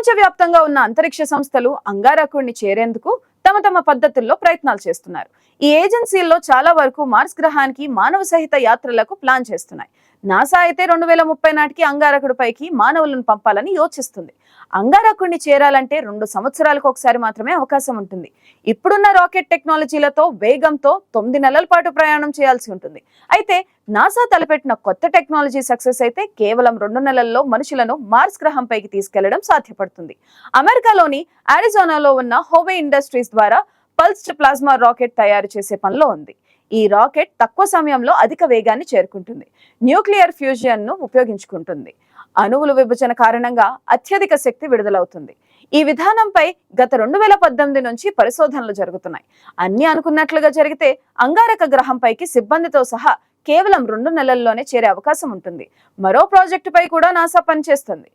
ప్రపంచవ్యాప్తంగా ఉన్న అంతరిక్ష సంస్థలు అంగారకుడిని చేరేందుకు తమ తమ పద్ధతుల్లో ప్రయత్నాలు చేస్తున్నారు. ఈ ఏజెన్సీల్లో చాలా వరకు మార్స్ గ్రహానికి మానవ సహిత యాత్రలకు ప్లాన్ చేస్తున్నాయి. నాసా అయితే రెండు వేల ముప్పై నాటికి అంగారకుడి పైకి మానవులను పంపాలని యోచిస్తుంది. అంగారకుడిని చేరాలంటే రెండు సంవత్సరాలకు ఒకసారి మాత్రమే అవకాశం ఉంటుంది. ఇప్పుడున్న రాకెట్ టెక్నాలజీలతో వేగంతో తొమ్మిది నెలల పాటు ప్రయాణం చేయాల్సి ఉంటుంది. అయితే నాసా తలపెట్టిన కొత్త టెక్నాలజీ సక్సెస్ అయితే కేవలం రెండు నెలల్లో మనుషులను మార్స్ గ్రహంపైకి తీసుకెళ్ళడం సాధ్యపడుతుంది. అమెరికాలోని అరిజోనాలో ఉన్న హోవే ఇండస్ట్రీస్ ద్వారా పల్స్డ్ ప్లాస్మా రాకెట్ తయారు చేసే పనిలో ఉంది. ఈ రాకెట్ తక్కువ సమయంలో అధిక వేగాన్ని చేరుకుంటుంది. న్యూక్లియర్ ఫ్యూజన్ను ఉపయోగించుకుంటుంది. అణువుల విభజన కారణంగా అత్యధిక శక్తి విడుదలవుతుంది. ఈ విధానంపై గత రెండు వేల పద్దెనిమిది నుంచి పరిశోధనలు జరుగుతున్నాయి. అన్ని అనుకున్నట్లుగా జరిగితే అంగారక గ్రహంపైకి సిబ్బందితో సహా కేవలం రెండు నెలల్లోనే చేరే అవకాశం ఉంటుంది. మరో ప్రాజెక్టుపై కూడా నాసా పనిచేస్తుంది.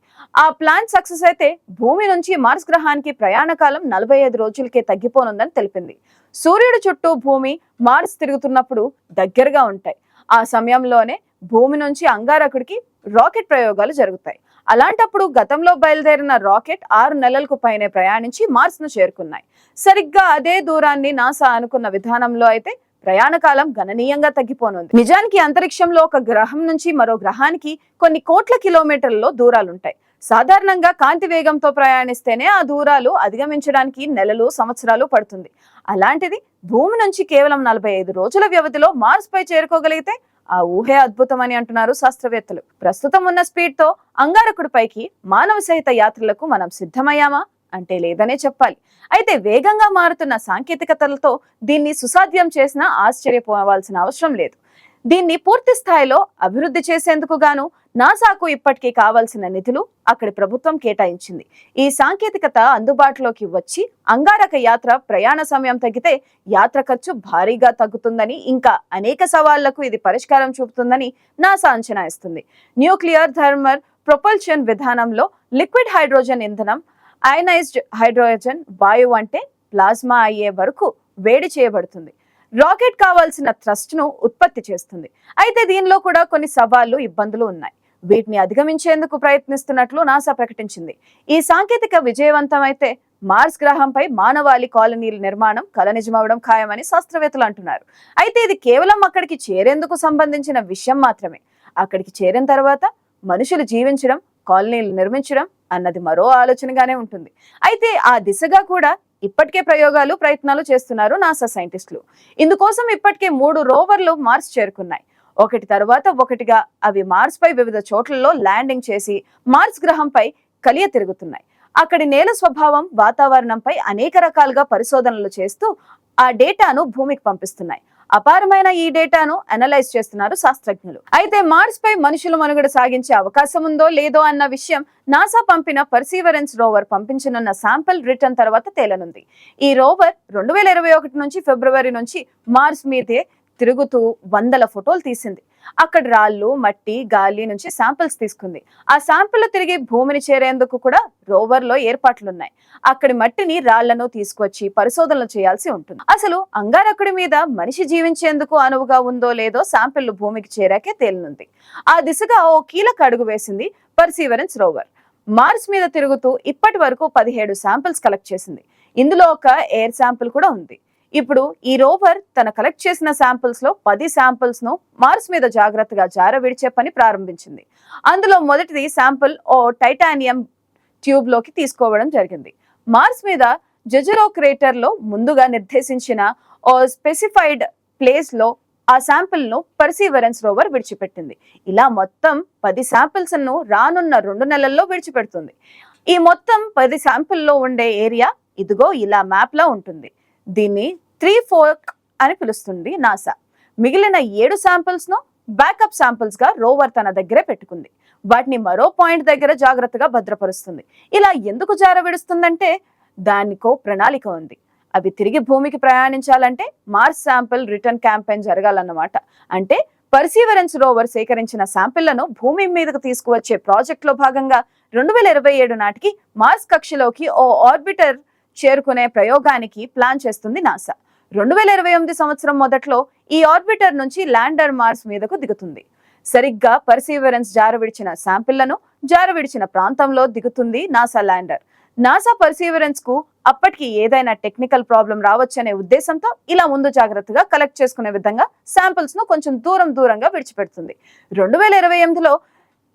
ఆ ప్లాన్ సక్సెస్ అయితే భూమి నుంచి మార్స్ గ్రహానికి ప్రయాణ కాలం నలభై ఐదు రోజులకే తగ్గిపోనుందని తెలిపింది. సూర్యుడు చుట్టూ భూమి మార్స్ తిరుగుతున్నప్పుడు దగ్గరగా ఉంటాయి. ఆ సమయంలోనే భూమి నుంచి అంగారకుడికి రాకెట్ ప్రయోగాలు జరుగుతాయి. అలాంటప్పుడు గతంలో బయలుదేరిన రాకెట్ ఆరు నెలలకు పైనే ప్రయాణించి మార్స్ను చేరుకున్నాయి. సరిగ్గా అదే దూరాన్ని నాసా అనుకున్న విధానంలో అయితే ప్రయాణ కాలం గణనీయంగా తగ్గిపోనుంది. నిజానికి అంతరిక్షంలో ఒక గ్రహం నుంచి మరో గ్రహానికి కొన్ని కోట్ల కిలోమీటర్లలో దూరాలుంటాయి. సాధారణంగా కాంతి వేగంతో ప్రయాణిస్తేనే ఆ దూరాలు అధిగమించడానికి నెలలు సంవత్సరాలు పడుతుంది. అలాంటిది భూమి నుంచి కేవలం నలభై ఐదు రోజుల వ్యవధిలో మార్స్ పై చేరుకోగలిగితే ఆ ఊహే అద్భుతమని అంటున్నారు శాస్త్రవేత్తలు. ప్రస్తుతం ఉన్న స్పీడ్తో అంగారకుడి పైకి మానవ సహిత యాత్రలకు మనం సిద్ధమయ్యామా? అంటే లేదనే చెప్పాలి. అయితే వేగంగా మారుతున్న సాంకేతికతలతో దీన్ని సుసాధ్యం చేసినా ఆశ్చర్యపోవాల్సిన అవసరం లేదు. దీన్ని పూర్తి స్థాయిలో అభివృద్ధి చేసేందుకు గాను నాసాకు ఇప్పటికీ కావాల్సిన నిధులు అక్కడి ప్రభుత్వం కేటాయించింది. ఈ సాంకేతికత అందుబాటులోకి వచ్చి అంగారక యాత్ర ప్రయాణ సమయం తగ్గితే యాత్ర ఖర్చు భారీగా తగ్గుతుందని ఇంకా అనేక సవాళ్ళకు ఇది పరిష్కారం చూపుతుందని నాసా అంచనా ఇస్తుంది న్యూక్లియర్ థర్మల్ ప్రొపల్షన్ విధానంలో లిక్విడ్ హైడ్రోజన్ ఇంధనం అయనైజ్డ్ హైడ్రోజన్ వాయువు అంటే ప్లాస్మా అయ్యే వరకు వేడి చేయబడుతుంది. రాకెట్ కావాల్సిన థ్రస్ట్ను ఉత్పత్తి చేస్తుంది. అయితే దీనిలో కూడా కొన్ని సవాళ్ళు ఇబ్బందులు ఉన్నాయి. వీటిని అధిగమించేందుకు ప్రయత్నిస్తున్నట్లు నాసా ప్రకటించింది. ఈ సాంకేతిక విజయవంతమైతే మార్స్ గ్రహంపై మానవాళి కాలనీల నిర్మాణం కల నిజమవడం ఖాయమని శాస్త్రవేత్తలు అంటున్నారు. అయితే ఇది కేవలం అక్కడికి చేరేందుకు సంబంధించిన విషయం మాత్రమే. అక్కడికి చేరిన తర్వాత మనుషులు జీవించడం కాలనీలు నిర్మించడం అన్నది మరో ఆలోచనగానే ఉంటుంది. అయితే ఆ దిశగా కూడా ఇప్పటికే ప్రయోగాలు ప్రయత్నాలు చేస్తున్నారు నాసా సైంటిస్టులు. ఇందుకోసం ఇప్పటికే మూడు రోవర్లు మార్స్ చేరుకున్నాయి. ఒకటి తర్వాత ఒకటిగా అవి మార్స్ పై వివిధ చోట్లలో ల్యాండింగ్ చేసి మార్స్ గ్రహంపై కలియ తిరుగుతున్నాయి. అక్కడి నేల స్వభావం వాతావరణంపై అనేక రకాలుగా పరిశోధనలు చేస్తూ ఆ డేటాను భూమికి పంపిస్తున్నాయి. అపారమైన ఈ డేటాను అనలైజ్ చేస్తున్నారు శాస్త్రజ్ఞులు. అయితే మార్స్ పై మనుషులు మనుగడ సాగించే అవకాశం ఉందో లేదో అన్న విషయం నాసా పంపిన పర్సీవరెన్స్ రోవర్ పంపించనున్న శాంపిల్ రిటర్న్ తర్వాత తేలనుంది. ఈ రోవర్ రెండు వేల ఇరవై ఒకటి నుంచి ఫిబ్రవరి నుంచి మార్స్ మీదే తిరుగుతూ వందల ఫోటోలు తీసింది. అక్కడ రాళ్ళు మట్టి గాలి నుంచి శాంపిల్స్ తీసుకుంది. ఆ శాంపిల్ తిరిగి భూమిని చేరేందుకు కూడా రోవర్లో ఏర్పాట్లున్నాయి. అక్కడి మట్టిని రాళ్ళను తీసుకొచ్చి పరిశోధనలు చేయాల్సి ఉంటుంది. అసలు అంగారకుడి మీద మనిషి జీవించేందుకు అనువుగా ఉందో లేదో శాంపిల్ భూమికి చేరాకే తేలినుంది. ఆ దిశగా ఓ కీలక అడుగు వేసింది పర్సీవరెన్స్ రోవర్. మార్స్ మీద తిరుగుతూ ఇప్పటి వరకు పదిహేడు శాంపిల్స్ కలెక్ట్ చేసింది. ఇందులో ఒక ఎయిర్ శాంపిల్ కూడా ఉంది. ఇప్పుడు ఈ రోవర్ తన కలెక్ట్ చేసిన శాంపిల్స్లో పది శాంపిల్స్ను మార్స్ మీద జాగ్రత్తగా జార విడిచే పని ప్రారంభించింది. అందులో మొదటిది శాంపిల్ ఓ టైటానియం ట్యూబ్లోకి తీసుకోవడం జరిగింది. మార్స్ మీద జెజరో క్రేటర్లో ముందుగా నిర్దేశించిన ఓ స్పెసిఫైడ్ ప్లేస్లో ఆ శాంపిల్ను పర్సీవరెన్స్ రోవర్ విడిచిపెట్టింది. ఇలా మొత్తం పది శాంపిల్స్ను రానున్న రెండు నెలల్లో విడిచిపెడుతుంది. ఈ మొత్తం పది శాంపిల్లో ఉండే ఏరియా ఇదిగో ఇలా మ్యాప్ లా ఉంటుంది. దీన్ని త్రీ ఫోర్క్ అని పిలుస్తుంది నాసా. మిగిలిన ఏడు శాంపిల్స్ను బ్యాకప్ శాంపిల్స్గా రోవర్ తన దగ్గరే పెట్టుకుంది. వాటిని మరో పాయింట్ దగ్గర జాగ్రత్తగా భద్రపరుస్తుంది. ఇలా ఎందుకు జార విడుస్తుందంటే దానికో ప్రణాళిక ఉంది. అవి తిరిగి భూమికి ప్రయాణించాలంటే మార్స్ శాంపిల్ రిటర్న్ క్యాంపెయిన్ జరగాలన్నమాట. అంటే పర్సీవరెన్స్ రోవర్ సేకరించిన శాంపిళ్ళను భూమి మీదకు తీసుకువచ్చే ప్రాజెక్ట్లో భాగంగా రెండు వేల ఇరవై ఏడు నాటికి మార్స్ కక్షలోకి ఓ ఆర్బిటర్ చేరుకునే ప్రయోగానికి ప్లాన్ చేస్తుంది నాసా. రెండు వేల ఇరవై ఎనిమిది సంవత్సరం మొదట్లో ఈ ఆర్బిటర్ నుంచి ల్యాండర్ మార్స్ మీదకు దిగుతుంది. సరిగ్గా పర్సీవరెన్స్ జారవిడిచిన శాంపిళ్ళను జారవిడిచిన ప్రాంతంలో దిగుతుంది నాసా ల్యాండర్. నాసా పర్సీవరెన్స్కు అప్పటికి ఏదైనా టెక్నికల్ ప్రాబ్లం రావచ్చనే ఉద్దేశంతో ఇలా ముందు జాగ్రత్తగా కలెక్ట్ చేసుకునే విధంగా శాంపిల్స్ను కొంచెం దూరం దూరంగా విడిచిపెడుతుంది. రెండు వేల ఇరవై ఎనిమిదిలో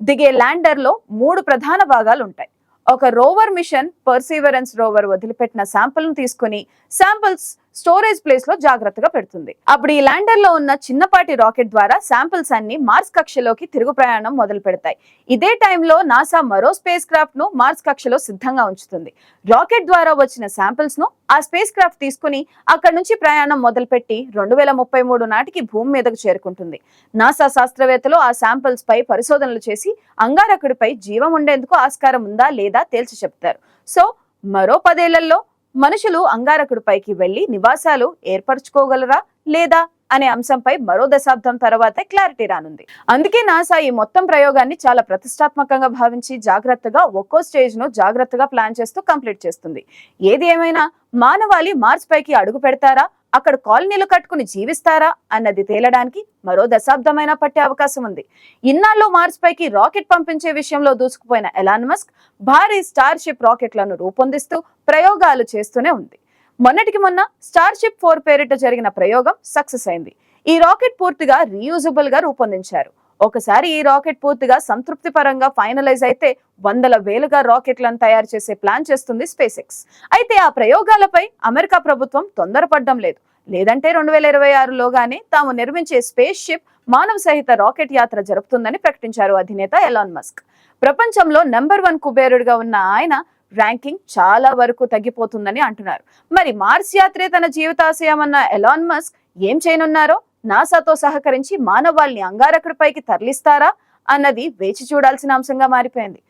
దిగే ల్యాండర్లో మూడు ప్రధాన భాగాలు ఉంటాయి. ఒక రోవర్ మిషన్ పర్సీవరెన్స్ రోవర్ వదిలిపెట్టిన శాంపుల్ను తీసుకుని శాంపిల్స్ స్టోరేజ్ ప్లేస్లో జాగ్రత్తగా పెడుతుంది. అప్పుడు ఈ ల్యాండర్లో ఉన్న చిన్నపాటి రాకెట్ ద్వారా శాంపిల్స్ అన్ని మార్స్ కక్షలోకి తిరుగు ప్రయాణం మొదలు పెడతాయి. ఇదే టైంలో నాసా మరో స్పేస్ క్రాఫ్ట్ను మార్స్ కక్షలో సిద్ధంగా ఉంచుతుంది. రాకెట్ ద్వారా వచ్చిన శాంపిల్స్ను ఆ స్పేస్ క్రాఫ్ట్ తీసుకుని అక్కడ నుంచి ప్రయాణం మొదలుపెట్టి రెండు వేల ముప్పై మూడు నాటికి భూమి మీదకు చేరుకుంటుంది. నాసా శాస్త్రవేత్తలు ఆ శాంపిల్స్ పై పరిశోధనలు చేసి అంగారకుడిపై జీవం ఉండేందుకు ఆస్కారం ఉందా లేదా తేల్చి చెప్తారు. సో మరో పదేళ్ళలో మనుషులు అంగారకుడిపైకి వెళ్ళి నివాసాలు ఏర్పరచుకోగలరా లేదా అనే అంశంపై మరో దశాబ్దం తర్వాతే క్లారిటీ రానుంది. అందుకే నాసా ఈ మొత్తం ప్రయోగాన్ని చాలా ప్రతిష్టాత్మకంగా భావించి జాగ్రత్తగా ఒక్కో స్టేజ్ను జాగ్రత్తగా ప్లాన్ చేస్తూ కంప్లీట్ చేస్తుంది. ఏది ఏమైనా మానవాళి మార్స్ పైకి అడుగు పెడతారా? అక్కడ కాలనీలు కట్టుకుని జీవిస్తారా అన్నది తేలడానికి మరో దశాబ్దమైనా పట్టే అవకాశం ఉంది. ఇన్నాళ్ళు మార్స్ పైకి రాకెట్ పంపించే విషయంలో దూసుకుపోయిన ఎలాన్ మస్క్ భారీ స్టార్ షిప్ రాకెట్లను రూపొందిస్తూ ప్రయోగాలు చేస్తూనే ఉంది. మొన్నటికి మొన్న స్టార్ షిప్ ఫోర్ పేరిట జరిగిన ప్రయోగం సక్సెస్ అయింది. ఈ రాకెట్ పూర్తిగా రీయూజబుల్గా రూపొందించారు. ఒకసారి ఈ రాకెట్ పూర్తిగా సంతృప్తి పరంగా ఫైనలైజ్ అయితే వందల వేలుగా రాకెట్లను తయారు చేసే ప్లాన్ చేస్తుంది స్పేస్ ఎక్స్ అయితే ఆ ప్రయోగాలపై అమెరికా ప్రభుత్వం తొందరపడడం లేదు. లేదంటే రెండు వేల ఇరవై ఆరులోగానే తాము నిర్మించే స్పేస్ షిప్ మానవ సహిత రాకెట్ యాత్ర జరుపుతుందని ప్రకటించారు అధినేత ఎలాన్ మస్క్. ప్రపంచంలో నెంబర్ వన్ కుబేరుడిగా ఉన్న ఆయన ర్యాంకింగ్ చాలా వరకు తగ్గిపోతుందని అంటున్నారు. మరి మార్స్ యాత్రే తన జీవితాశయం అన్న ఎలాన్ మస్క్ ఏం చేయనున్నారో? నాసాతో సహకరించి మానవాళ్ళని అంగారకుడిపైకి తరలిస్తారా అన్నది వేచి చూడాల్సిన అంశంగా మారిపోయింది.